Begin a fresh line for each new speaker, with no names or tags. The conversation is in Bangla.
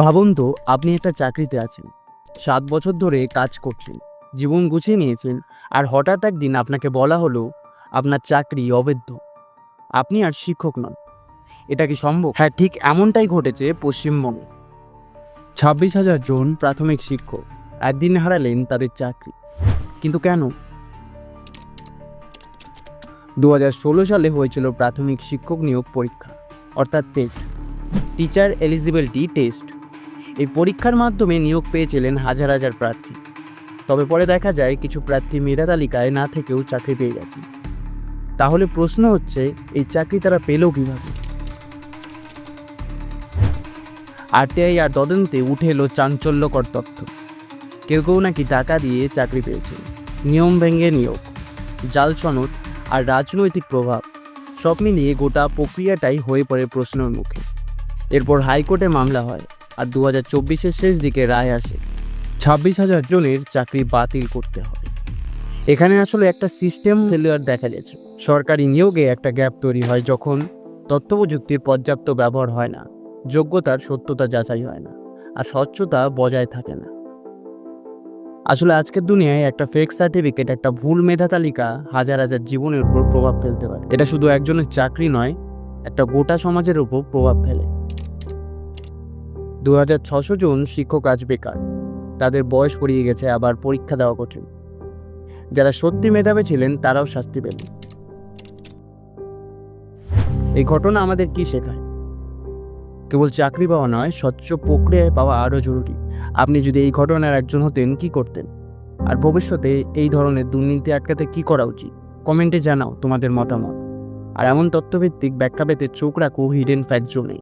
ভাবুন তো, আপনি একটা চাকরিতে আছেন। সাত বছর ধরে কাজ করছেন, জীবন গুছিয়ে নিয়েছেন, আর হঠাৎ একদিন আপনাকে বলা হলো, আপনার চাকরি অবৈধ। আপনি আর শিক্ষক নন। এটা কি সম্ভব? হ্যাঁ ঠিক এমনটাই ঘটেছে পশ্চিমবঙ্গে। ছাব্বিশ হাজার জন প্রাথমিক শিক্ষক একদিন হারালেন তাদের চাকরি। কিন্তু কেন? দু সালে হয়েছিল প্রাথমিক শিক্ষক নিয়োগ পরীক্ষা, অর্থাৎ টেট। Teacher eligibility test. এই পরীক্ষার মাধ্যমে নিয়োগ পেয়েছিলেন হাজার হাজার প্রার্থী। তবে পরে দেখা যায় কিছু প্রার্থী মেধা তালিকায় না থেকেও চাকরি পেয়ে গেছেন। তাহলে প্রশ্ন হচ্ছে, এই চাকরি তারা পেল কীভাবে? আরটিআই আর তদন্তে উঠে এলো চাঞ্চল্যকর তথ্য। কেউ কেউ নাকি টাকা দিয়ে চাকরি পেয়েছে নিয়ম ভেঙে নিয়োগ, জাল সনদ আর রাজনৈতিক প্রভাব, সব মিলিয়ে গোটা প্রক্রিয়াটাই হয়ে পড়ে প্রশ্নের মুখে। এরপর হাইকোর্টে মামলা হয়। আর দু হাজার চব্বিশের শেষ দিকে রায় আসে, ছাব্বিশ হাজার জনের চাকরি বাতিল করতে হবে এখানে আসলে একটা সিস্টেম ফেলিয়ার দেখা গেছে। সরকারি নিয়োগে একটা গ্যাপ তৈরি হয় যখন তথ্য প্রযুক্তির পর্যাপ্ত ব্যবহার হয় না, যোগ্যতার সত্যতা যাচাই হয় না, আর স্বচ্ছতা বজায় থাকে না। আসলে আজকের দুনিয়ায় একটা ফেক সার্টিফিকেট একটা ভুল মেধা তালিকা হাজার হাজার জীবনের উপর প্রভাব ফেলতে পারে। এটা শুধু একজনের চাকরি নয়, একটা গোটা সমাজের উপর প্রভাব ফেলে। দু হাজার ছশো জন শিক্ষক আজ বেকার। তাদের বয়স পড়িয়ে গেছে, আবার পরীক্ষা দেওয়া কঠিন। যারা সত্যি মেধাবী ছিলেন, তারাও শাস্তি পেলেন। এই ঘটনা আমাদের কি শেখায়? কেবল চাকরি পাওয়া নয়, স্বচ্ছ প্রক্রিয়ায় পাওয়া আরও জরুরি। আপনি যদি এই ঘটনার একজন হতেন, কি করতেন? আর ভবিষ্যতে এই ধরনের দুর্নীতি আটকাতে কি করা উচিত? কমেন্টে জানাও তোমাদের মতামত। আর এমন তথ্যভিত্তিক ব্যাখ্যা পেতে চোখ রাখো হিডেন ফ্যাক্ট জোনে